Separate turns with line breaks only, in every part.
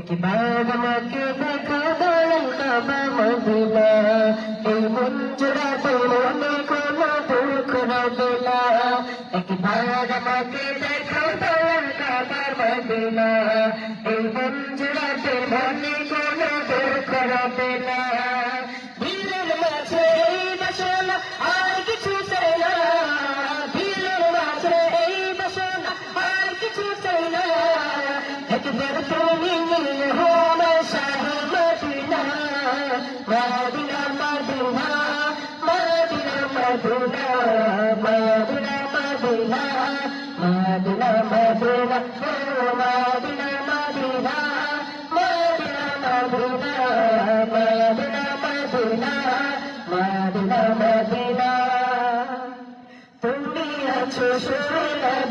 আমাকে দেখা দয়াল কাবা মদিনা এই মন জোড়াতে মনে কোনো দুঃখ দয়াল কাবা মদিনা এই মন মনে Madina Medina Medina Medina Medina Medina Medina Medina Medina Medina Medina Medina Medina Medina Medina Medina তুমি আছো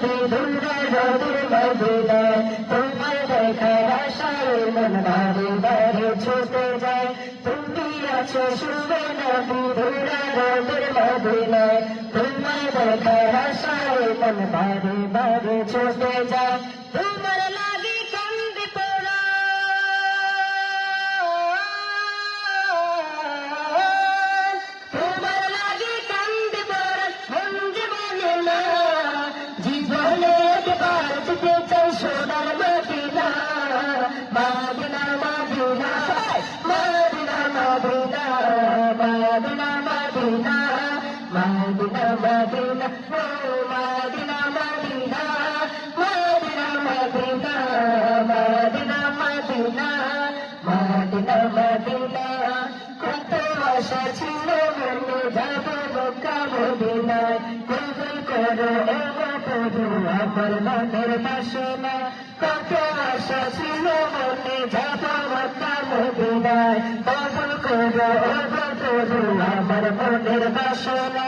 বিধুরা রবির মদিনা তোমার দেখার আশায় মন বারে বারে ছুটে যায় তুমি আছো সোনা বিধুরা রবির মদিনা তোমার দেখার আশায় মন বারে বারে ছুটে যায় ছিল মনে যাব মক্কা মদিনায় কবুল করো প্রভু আমার মনের বাসনা কত আশা ছিল মনে যাব মক্কা মদিনায় কবুল করো প্রভু আমার মনের বাসনা।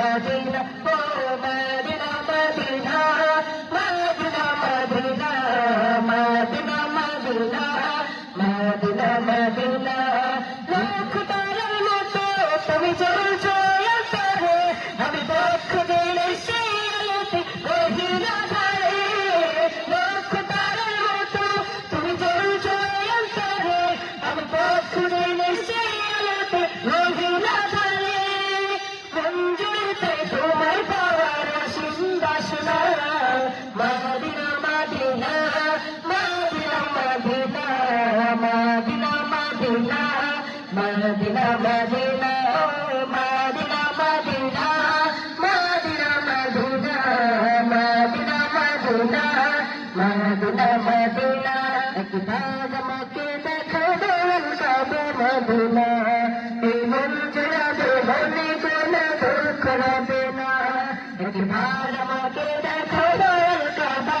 Madina আমাকে দেখো কাবে মদিনা এই মন জড়াবে মনে কোনো দুঃখ রবে না দেখো দয়াল কাবা